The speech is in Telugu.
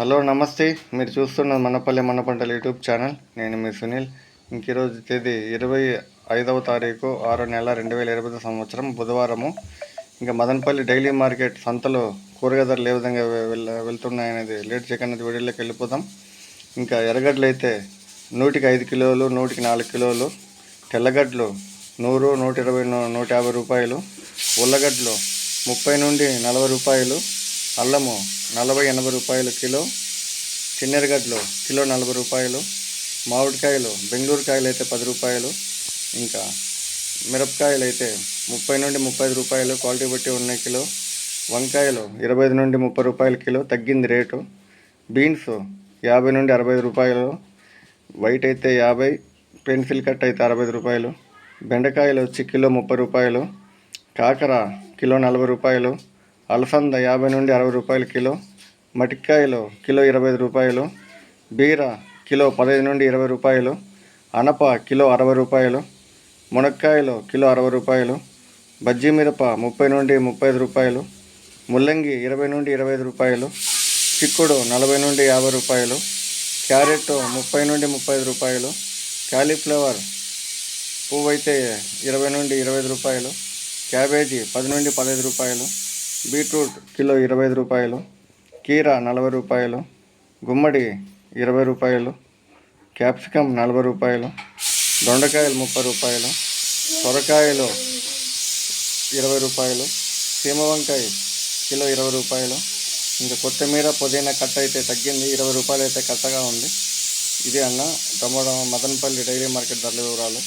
హలో నమస్తే. మీరు చూస్తున్న మనపల్లి మన పంటల యూట్యూబ్ ఛానల్. నేను మీ సునీల్. ఇంక ఈరోజు తేదీ ఇరవై ఐదవ తారీఖు ఆరో నెల రెండు వేల ఇరవై సంవత్సరం బుధవారము. ఇంకా మదనపల్లి డైలీ మార్కెట్ సంతలో కూరగాయ ధరలు ఏ విధంగా వెళ్తున్నాయనేది లేట్ చేయకుండా వీడియోలోకి వెళ్ళిపోదాం. ఇంకా ఎర్రగడ్డలు అయితే నూటికి ఐదు కిలోలు నూటికి నాలుగు కిలోలు. తెల్లగడ్డలు నూరు నూట ఇరవై నూ- నూట యాభై రూపాయలు. ఉల్లగడ్డలు ముప్పై నుండి నలభై రూపాయలు. అల్లము నలభై ఎనభై రూపాయలు కిలో చిన్నెరగడ్డలు కిలో నలభై రూపాయలు మామిడికాయలు బెంగళూరు కాయలు అయితే పది రూపాయలు ఇంకా మిరపకాయలు అయితే ముప్పై నుండి ముప్పై ఐదు రూపాయలు క్వాలిటీ బట్టి ఉన్నాయి కిలో వంకాయలు ఇరవై ఐదు నుండి ముప్పై రూపాయల కిలో తగ్గింది రేటు బీన్స్ యాభై నుండి అరవై ఐదు రూపాయలు వైట్ అయితే యాభై పెన్సిల్ కట్ అయితే అరవై ఐదు రూపాయలు బెండకాయలు వచ్చి కిలో ముప్పై రూపాయలు కాకర కిలో నలభై రూపాయలు అల్ఫంద యాభై నుండి అరవై రూపాయలు కిలో మటిక్కాయలు కిలో ఇరవై ఐదు రూపాయలు బీర కిలో పదహైదు నుండి ఇరవై రూపాయలు అనప కిలో అరవై రూపాయలు మునక్కాయలు కిలో అరవై రూపాయలు బజ్జీ మిరప ముప్పై నుండి ముప్పై ఐదు రూపాయలు ముల్లంగి ఇరవై నుండి ఇరవై ఐదు రూపాయలు చిక్కుడు నలభై నుండి యాభై రూపాయలు క్యారెట్ ముప్పై నుండి ముప్పై ఐదు రూపాయలు క్యాలీఫ్లవర్ పువ్వు అయితే ఇరవై నుండి ఇరవై ఐదు రూపాయలు క్యాబేజీ పది నుండి పదహైదు రూపాయలు బీట్రూట్ కిలో ఇరవై ఐదు రూపాయలు కీర నలభై రూపాయలు గుమ్మడి ఇరవై రూపాయలు క్యాప్సికమ్ నలభై రూపాయలు దొండకాయలు ముప్పై రూపాయలు సొరకాయలు ఇరవై రూపాయలు సీమ వంకాయ కిలో ఇరవై రూపాయలు. ఇంకా కొత్తిమీర పుదీనా కట్ట అయితే తగ్గింది ఇరవై రూపాయలు అయితే కట్టగా ఉంది. ఇది అన్న టమోటా మదనపల్లి డైలీ మార్కెట్ ధరల వివరాలు.